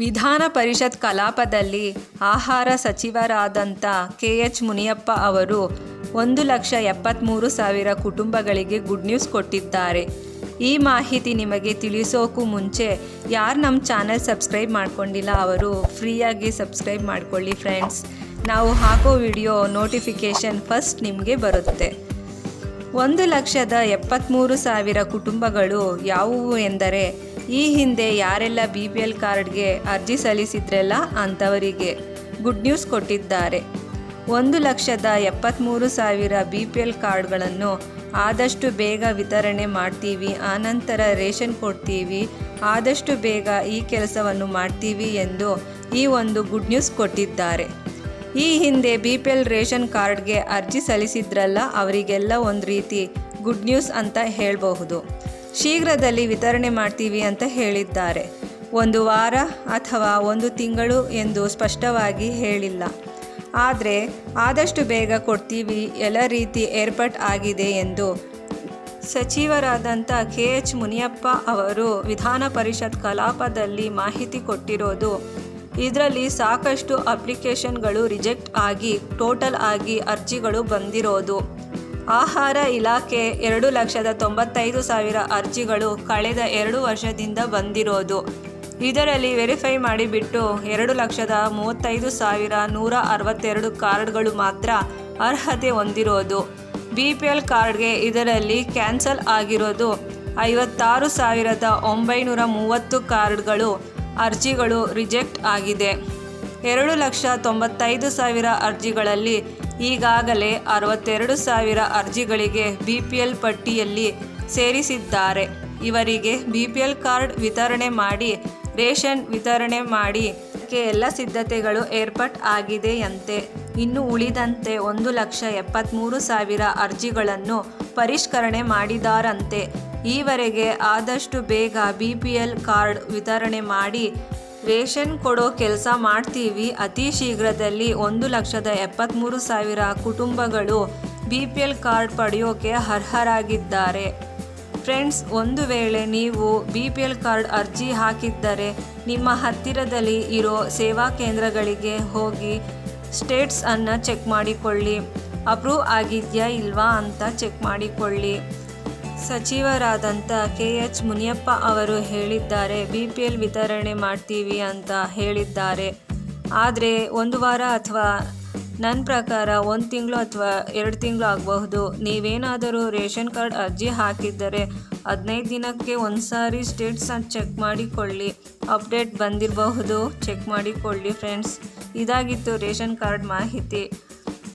ವಿಧಾನ ಪರಿಷತ್ ಕಲಾಪದಲ್ಲಿ ಆಹಾರ ಸಚಿವರಾದಂಥ ಕೆ ಎಚ್ ಮುನಿಯಪ್ಪ ಅವರು ಒಂದು ಲಕ್ಷ ಎಪ್ಪತ್ತ್ಮೂರು ಸಾವಿರ ಕುಟುಂಬಗಳಿಗೆ ಗುಡ್ ನ್ಯೂಸ್ ಕೊಟ್ಟಿದ್ದಾರೆ. ಈ ಮಾಹಿತಿ ನಿಮಗೆ ತಿಳಿಸೋಕ್ಕೂ ಮುಂಚೆ ಯಾರು ನಮ್ಮ ಚಾನಲ್ ಸಬ್ಸ್ಕ್ರೈಬ್ ಮಾಡ್ಕೊಂಡಿಲ್ಲ ಅವರು ಫ್ರೀಯಾಗಿ ಸಬ್ಸ್ಕ್ರೈಬ್ ಮಾಡ್ಕೊಳ್ಳಿ ಫ್ರೆಂಡ್ಸ್. ನಾವು ಹಾಕೋ ವಿಡಿಯೋ ನೋಟಿಫಿಕೇಷನ್ ಫಸ್ಟ್ ನಿಮಗೆ ಬರುತ್ತೆ. ಒಂದು ಲಕ್ಷದ ಎಪ್ಪತ್ತ್ಮೂರು ಸಾವಿರ ಕುಟುಂಬಗಳು ಯಾವುವು ಎಂದರೆ ಈ ಹಿಂದೆ ಯಾರೆಲ್ಲ ಬಿ ಪಿ ಎಲ್ ಕಾರ್ಡ್ಗೆ ಅರ್ಜಿ ಸಲ್ಲಿಸಿದ್ರಲ್ಲ ಅಂಥವರಿಗೆ ಗುಡ್ ನ್ಯೂಸ್ ಕೊಟ್ಟಿದ್ದಾರೆ. ಒಂದು ಲಕ್ಷದ ಎಪ್ಪತ್ತ್ಮೂರು ಸಾವಿರ ಬಿ ಪಿ ಎಲ್ ಕಾರ್ಡ್ಗಳನ್ನು ಆದಷ್ಟು ಬೇಗ ವಿತರಣೆ ಮಾಡ್ತೀವಿ ಆನಂತರ ರೇಷನ್ ಕೊಡ್ತೀವಿ, ಆದಷ್ಟು ಬೇಗ ಈ ಕೆಲಸವನ್ನು ಮಾಡ್ತೀವಿ ಎಂದು ಈ ಒಂದು ಗುಡ್ ನ್ಯೂಸ್ ಕೊಟ್ಟಿದ್ದಾರೆ. ಈ ಹಿಂದೆ ಬಿ ಪಿ ಎಲ್ ರೇಷನ್ ಕಾರ್ಡ್ಗೆ ಅರ್ಜಿ ಸಲ್ಲಿಸಿದ್ರಲ್ಲ, ಅವರಿಗೆಲ್ಲ ಒಂದು ರೀತಿ ಗುಡ್ ನ್ಯೂಸ್ ಅಂತ ಹೇಳಬಹುದು. ಶೀಘ್ರದಲ್ಲಿ ವಿತರಣೆ ಮಾಡ್ತೀವಿ ಅಂತ ಹೇಳಿದ್ದಾರೆ. ಒಂದು ವಾರ ಅಥವಾ ಒಂದು ತಿಂಗಳು ಎಂದು ಸ್ಪಷ್ಟವಾಗಿ ಹೇಳಿಲ್ಲ. ಆದರೆ ಆದಷ್ಟು ಬೇಗ ಕೊಡ್ತೀವಿ, ಎಲ್ಲ ರೀತಿ ಏರ್ಪಟ್ ಆಗಿದೆ ಎಂದು ಸಚಿವರಾದಂಥ ಕೆ. ಎಚ್. ಮುನಿಯಪ್ಪ ಅವರು ವಿಧಾನ ಪರಿಷತ್ ಕಲಾಪದಲ್ಲಿ ಮಾಹಿತಿ ಕೊಟ್ಟಿರೋದು, ಇದರಲ್ಲಿ ಸಾಕಷ್ಟು ಅಪ್ಲಿಕೇಶನ್ಗಳು ರಿಜೆಕ್ಟ್ ಆಗಿ, ಟೋಟಲ್ ಆಗಿ ಅರ್ಜಿಗಳು ಬಂದಿರೋದು. ಆಹಾರ ಇಲಾಖೆ ಎರಡು ಲಕ್ಷದ ತೊಂಬತ್ತೈದು ಸಾವಿರ ಅರ್ಜಿಗಳು ಕಳೆದ ಎರಡು ವರ್ಷದಿಂದ ಬಂದಿರೋದು. ಇದರಲ್ಲಿ ವೆರಿಫೈ ಮಾಡಿಬಿಟ್ಟು ಎರಡು ಲಕ್ಷದ ಮೂವತ್ತೈದು ಸಾವಿರ ನೂರ ಅರವತ್ತೆರಡು ಕಾರ್ಡ್ಗಳು ಮಾತ್ರ ಅರ್ಹತೆ ಹೊಂದಿರೋದು. ಬಿ ಪಿ ಎಲ್ ಕಾರ್ಡ್ಗೆ ಇದರಲ್ಲಿ ಕ್ಯಾನ್ಸಲ್ ಆಗಿರೋದು ಐವತ್ತಾರು ಸಾವಿರದ ಒಂಬೈನೂರ ಮೂವತ್ತು ಕಾರ್ಡ್ಗಳು ಅರ್ಜಿಗಳು ರಿಜೆಕ್ಟ್ ಆಗಿದೆ. ಎರಡು ಲಕ್ಷ ತೊಂಬತ್ತೈದು ಸಾವಿರ ಅರ್ಜಿಗಳಲ್ಲಿ ಈಗಾಗಲೇ ಅರವತ್ತೆರಡು ಸಾವಿರ ಅರ್ಜಿಗಳಿಗೆ ಬಿಪಿಎಲ್ ಪಟ್ಟಿಯಲ್ಲಿ ಸೇರಿಸಿದ್ದಾರೆ. ಇವರಿಗೆ ಬಿಪಿಎಲ್ ಕಾರ್ಡ್ ವಿತರಣೆ ಮಾಡಿ, ರೇಷನ್ ವಿತರಣೆ ಮಾಡಿ ಎಲ್ಲ ಸಿದ್ಧತೆಗಳು ಏರ್ಪಟ್ ಆಗಿದೆಯಂತೆ ಇನ್ನು ಉಳಿದಂತೆ ಒಂದು ಲಕ್ಷ ಎಪ್ಪತ್ತ್ಮೂರು ಸಾವಿರ ಅರ್ಜಿಗಳನ್ನು ಪರಿಷ್ಕರಣೆ ಮಾಡಿದಾರಂತೆ. ಈವರೆಗೆ ಆದಷ್ಟು ಬೇಗ ಬಿ ಪಿ ಎಲ್ ಕಾರ್ಡ್ ವಿತರಣೆ ಮಾಡಿ ರೇಷನ್ ಕೊಡೋ ಕೆಲಸ ಮಾಡ್ತೀವಿ, ಅತಿ ಶೀಘ್ರದಲ್ಲಿ ಒಂದು ಲಕ್ಷದ ಎಪ್ಪತ್ತ್ಮೂರು ಸಾವಿರ ಕುಟುಂಬಗಳು ಬಿ ಪಿ ಎಲ್ ಕಾರ್ಡ್ ಪಡೆಯೋಕೆ ಅರ್ಹರಾಗಿದ್ದಾರೆ. ಫ್ರೆಂಡ್ಸ್, ಒಂದು ವೇಳೆ ನೀವು ಬಿ ಪಿ ಎಲ್ ಕಾರ್ಡ್ ಅರ್ಜಿ ಹಾಕಿದ್ದರೆ ನಿಮ್ಮ ಹತ್ತಿರದಲ್ಲಿ ಇರೋ ಸೇವಾ ಕೇಂದ್ರಗಳಿಗೆ ಹೋಗಿ ಸ್ಟೇಟ್ಸನ್ನು ಚೆಕ್ ಮಾಡಿಕೊಳ್ಳಿ. ಅಪ್ರೂವ್ ಆಗಿದೆಯಾ ಇಲ್ವಾ ಅಂತ ಚೆಕ್ ಮಾಡಿಕೊಳ್ಳಿ. ಸಚಿವರಾದಂಥ ಕೆ ಎಚ್ ಮುನಿಯಪ್ಪ ಅವರು ಹೇಳಿದ್ದಾರೆ, ಬಿ ಪಿ ಎಲ್ ವಿತರಣೆ ಮಾಡ್ತೀವಿ ಅಂತ ಹೇಳಿದ್ದಾರೆ. ಆದರೆ ಒಂದು ವಾರ ಅಥವಾ ನನ್ನ ಪ್ರಕಾರ ಒಂದು ತಿಂಗಳು ಅಥವಾ ಎರಡು ತಿಂಗಳು ಆಗಬಹುದು. ನೀವೇನಾದರೂ ರೇಷನ್ ಕಾರ್ಡ್ ಅರ್ಜಿ ಹಾಕಿದ್ದರೆ ಹದಿನೈದು ದಿನಕ್ಕೆ ಒಂದು ಸಾರಿ ಅಂತ ಚೆಕ್ ಮಾಡಿಕೊಳ್ಳಿ. ಅಪ್ಡೇಟ್ ಬಂದಿರಬಹುದು. ಚೆಕ್ ಮಾಡಿಕೊಳ್ಳಿ ಫ್ರೆಂಡ್ಸ್. ಇದಾಗಿತ್ತು ರೇಷನ್ ಕಾರ್ಡ್ ಮಾಹಿತಿ.